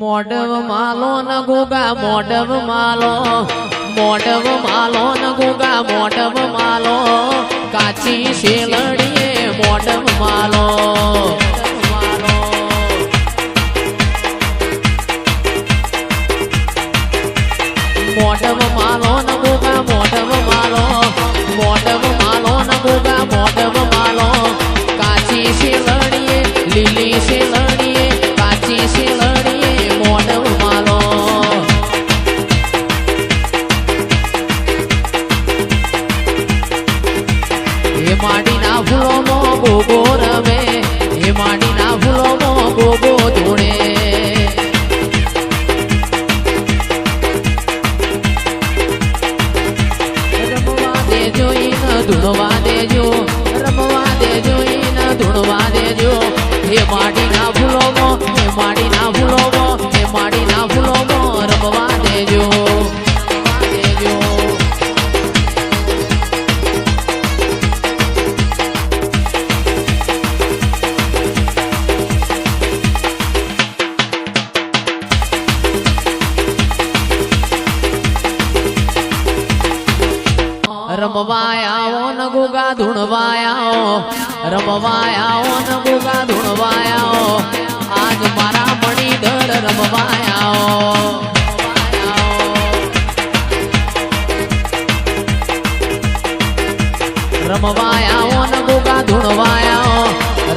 મોડવ માલો ન ગોગા મોડવ માલો. મોડવ માલો ન ગોગા મોડવ માલો. કાચી શેલડીએ મોડવ માલો. ગોગા ધૂણવાયાઓ, રમવાયાઓ ન ગોગા ધૂણવાયાઓ, આજ મારા મણીધર રમવાયાઓ. રમવાયાઓ ન ગોગા ધૂણવાયાઓ,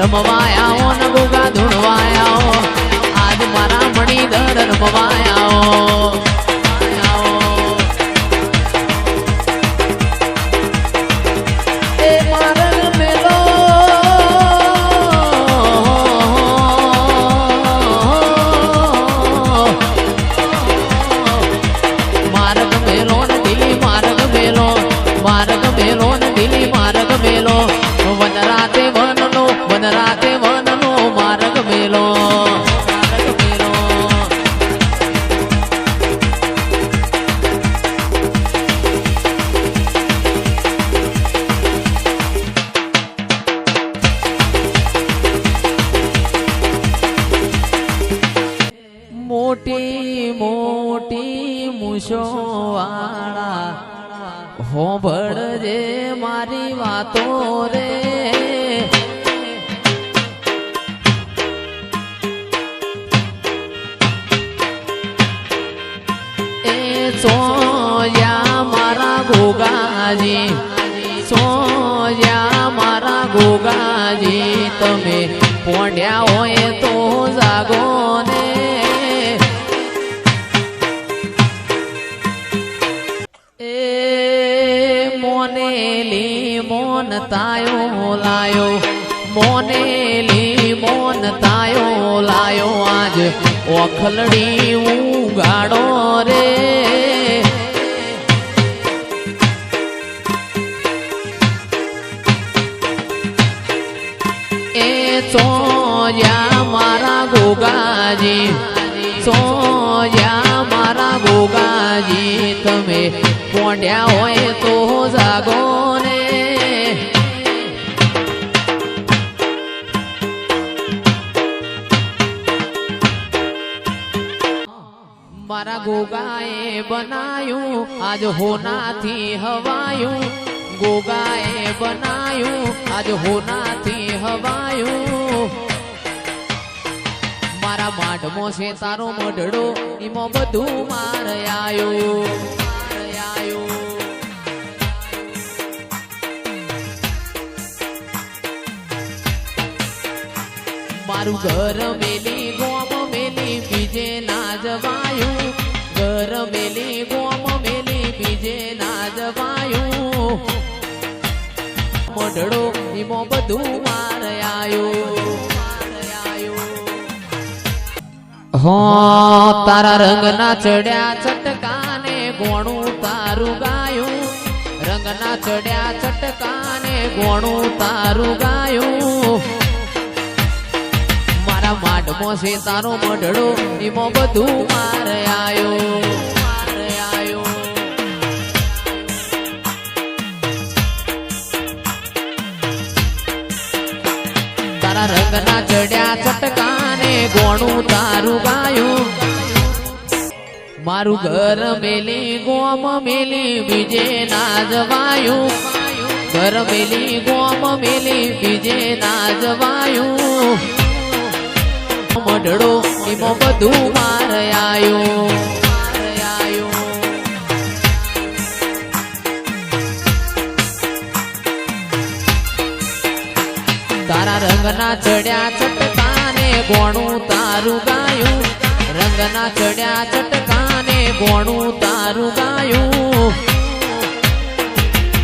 રમવાયાઓ ન ગોગા ધૂણવાયાઓ. મૂછો વાળા હોભળજે મારી વાતો રે. એ સોયા મારા ગોગાજી સોયા મારા ગોગાજી, તમે પોંડ્યા હોય તો જાગો ને એ મોનેલી મોન તાયો લાયો. મોનેલી મોન તાયો લાયો. આજ ઓખલડી ઉગાડો રે. એ ચોયા મારા ગોગાજી ચોયા મારા ગોગાજી, તમે પોંડ્યા હોય તો જાગો ને મારા ગોગાએ બનાયું, આજ હોનાથી હવાયું. ગોગાએ બનાયું, આજ હોનાથી હવાયું. મારા માઢમો છે તારો મઢડો, એમાં બધું માર આયો. મારું ઘર મેલી, ગોમ મેલી, બીજે ના જવાયું. ઘર મેલી, ગોમ મેલી, બીજે ના જવાયું. મઢડો એમાં બધું માર આયો હો, તારા રંગના ચડ્યા ચટકાને ગોણું તારું ગાયું. રંગના ચડ્યા ચટકાને ગોણું તારું ગાયું. મારા માઢમો છે તારો મઢડો એમાં બધું માર આયો. તારા રંગના ચડ્યા ચટકાને ગોણું તારું ગાયું. મારું ઘર મેલી, ગોમ મેલી, બીજે ના ઘર મેલી, ગોમ મેલી, બીજે ના મઢડો એમાં બધું માર આયો. તારા રંગના ચડ્યા ચટકાને ગોણું તારું ગાયું. રંગના ચડ્યા ચટકાને ગોણું તારું ગાયું.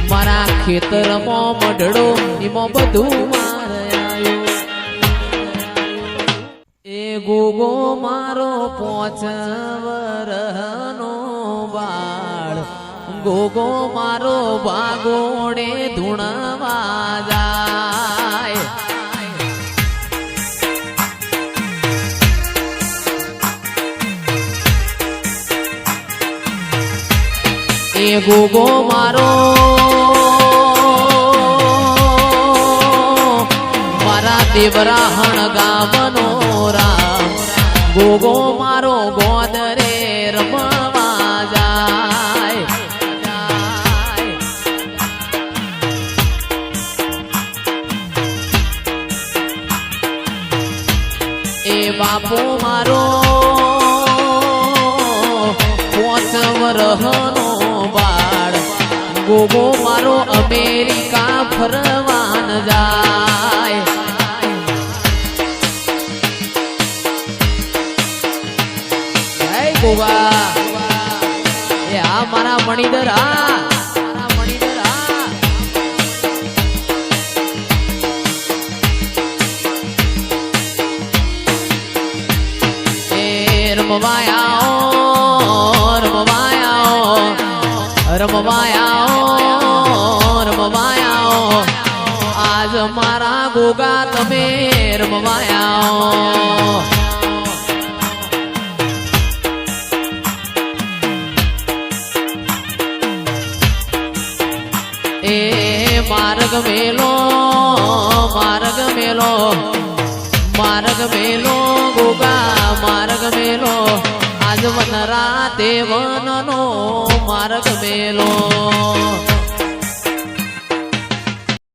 મારા ખેતરમાં મઢડો એમાં બધું ગોગો મારો પોચ વરનો બાળ. ગોગો મારો બાગોડે ધૂણવા જાય. એ ગોગો મારો મારા દેવરાહણ ગામનો ગોગો મારો ગોદરે રમવા જાય. એ બાપો મારો વરહનો બાળ ગોગો મારો અમેરિકા ફરવાન જાય ગોવા એ આ મારા મણિધર એ રમવાયાઓ રમવાયાઓ રમવાયાઓ રમવાયાઓ. આજ મારા ગોગા તમે રમવાયાઓ. માર્ગ મેલો માર્ગ મેલો માર્ગ મેલો ગોગા માર્ગ મેલો આજ વન રાતે વનનો માર્ગ મેલો